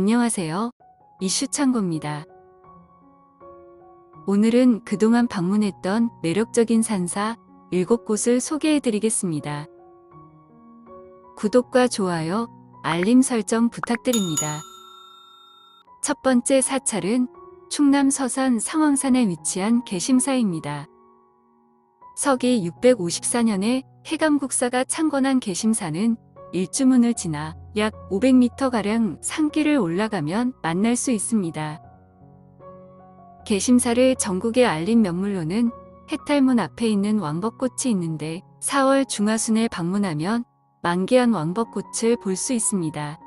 안녕하세요. 이슈 창고입니다. 오늘은 그동안 방문했던 매력적인 산사 7곳을 소개해 드리겠습니다. 구독과 좋아요, 알림 설정 부탁드립니다. 첫 번째 사찰은 충남 서산 상황산에 위치한 개심사입니다. 서기 654년에 해감국사가 창건한 개심사는 일주문을 지나 약 500m가량 산길을 올라가면 만날 수 있습니다. 개심사를 전국에 알린 명물로는 해탈문 앞에 있는 왕벚꽃이 있는데 4월 중하순에 방문하면 만개한 왕벚꽃을 볼 수 있습니다.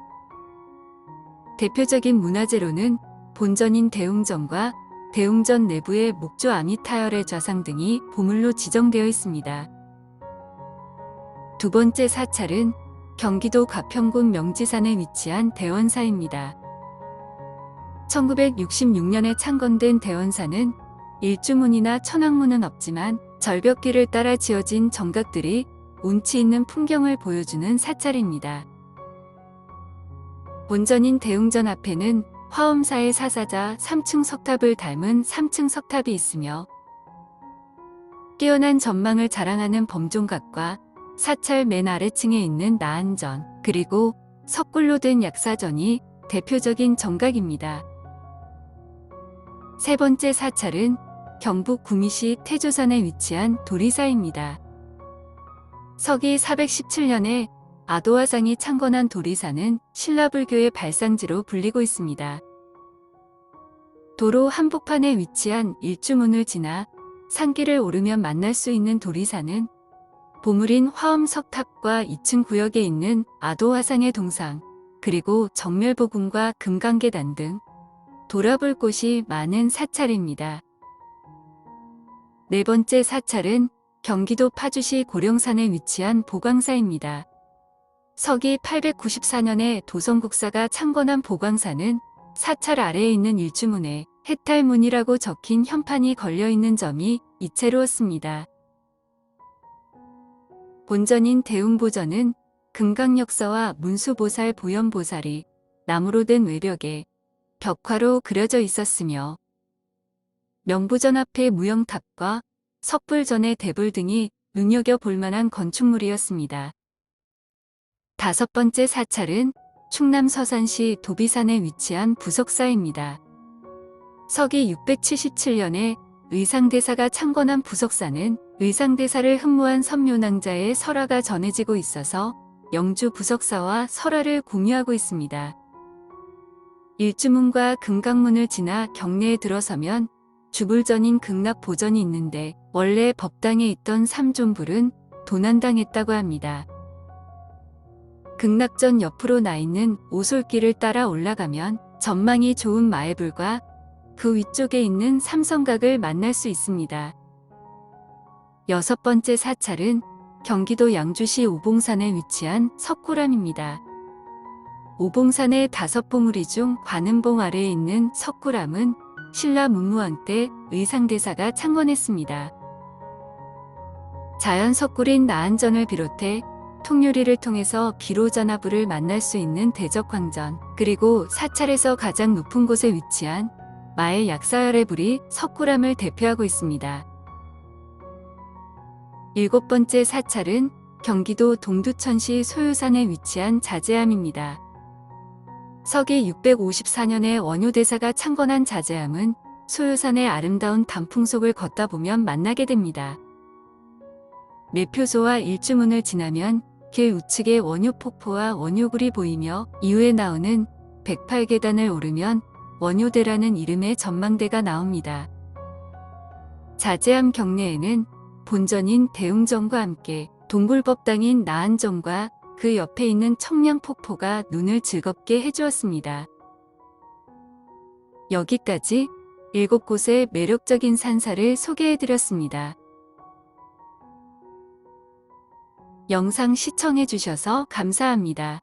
대표적인 문화재로는 본전인 대웅전과 대웅전 내부의 목조 아미타열의 좌상 등이 보물로 지정되어 있습니다. 두 번째 사찰은 경기도 가평군 명지산에 위치한 대원사입니다. 1966년에 창건된 대원사는 일주문이나 천왕문은 없지만 절벽길을 따라 지어진 정각들이 운치 있는 풍경을 보여주는 사찰입니다. 본전인 대웅전 앞에는 화엄사의 사사자 3층 석탑을 닮은 3층 석탑이 있으며 깨어난 전망을 자랑하는 범종각과 사찰 맨 아래층에 있는 나안전, 그리고 석굴로 된 약사전이 대표적인 정각입니다. 세 번째 사찰은 경북 구미시 태조산에 위치한 도리사입니다. 서기 417년에 아도화상이 창건한 도리사는 신라불교의 발상지로 불리고 있습니다. 도로 한복판에 위치한 일주문을 지나 산길을 오르면 만날 수 있는 도리사는 보물인 화엄석탑과 2층 구역에 있는 아도화상의 동상, 그리고 정멸보궁과 금강계단 등 돌아볼 곳이 많은 사찰입니다. 네 번째 사찰은 경기도 파주시 고령산에 위치한 보광사입니다. 서기 894년에 도성국사가 창건한 보광사는 사찰 아래에 있는 일주문에 해탈문이라고 적힌 현판이 걸려 있는 점이 이채로웠습니다. 본전인 대웅보전은 금강역사와 문수보살 보현보살이 나무로 된 외벽에 벽화로 그려져 있었으며 명보전 앞의 무영탑과 석불전의 대불 등이 눈여겨 볼 만한 건축물이었습니다. 다섯 번째 사찰은 충남 서산시 도비산에 위치한 부석사입니다. 서기 677년에 의상대사가 창건한 부석사는 의상대사를 흠모한 선묘낭자의 설화가 전해지고 있어서 영주 부석사와 설화를 공유하고 있습니다. 일주문과 금강문을 지나 경내에 들어서면 주불전인 극락보전이 있는데 원래 법당에 있던 삼존불은 도난당했다고 합니다. 극락전 옆으로 나 있는 오솔길을 따라 올라가면 전망이 좋은 마애불과 그 위쪽에 있는 삼성각을 만날 수 있습니다. 여섯 번째 사찰은 경기도 양주시 오봉산에 위치한 석굴암입니다. 오봉산의 다섯 봉우리 중 관음봉 아래에 있는 석굴암은 신라 문무왕 때 의상대사가 창건했습니다. 자연 석굴인 나안전을 비롯해 통유리를 통해서 비로전화부를 만날 수 있는 대적광전, 그리고 사찰에서 가장 높은 곳에 위치한 마의 약사열의 불이 석굴암을 대표하고 있습니다. 일곱 번째 사찰은 경기도 동두천시 소유산에 위치한 자제암입니다. 서기 654년에 원효대사가 창건한 자제암은 소유산의 아름다운 단풍속을 걷다 보면 만나게 됩니다. 매표소와 일주문을 지나면 길 우측에 원효폭포와 원효굴이 보이며 이후에 나오는 108계단을 오르면 원효대라는 이름의 전망대가 나옵니다. 자제암 경내에는 본전인 대웅전과 함께 동굴법당인 나안전과 그 옆에 있는 청량폭포가 눈을 즐겁게 해주었습니다. 여기까지 7곳의 매력적인 산사를 소개해드렸습니다. 영상 시청해주셔서 감사합니다.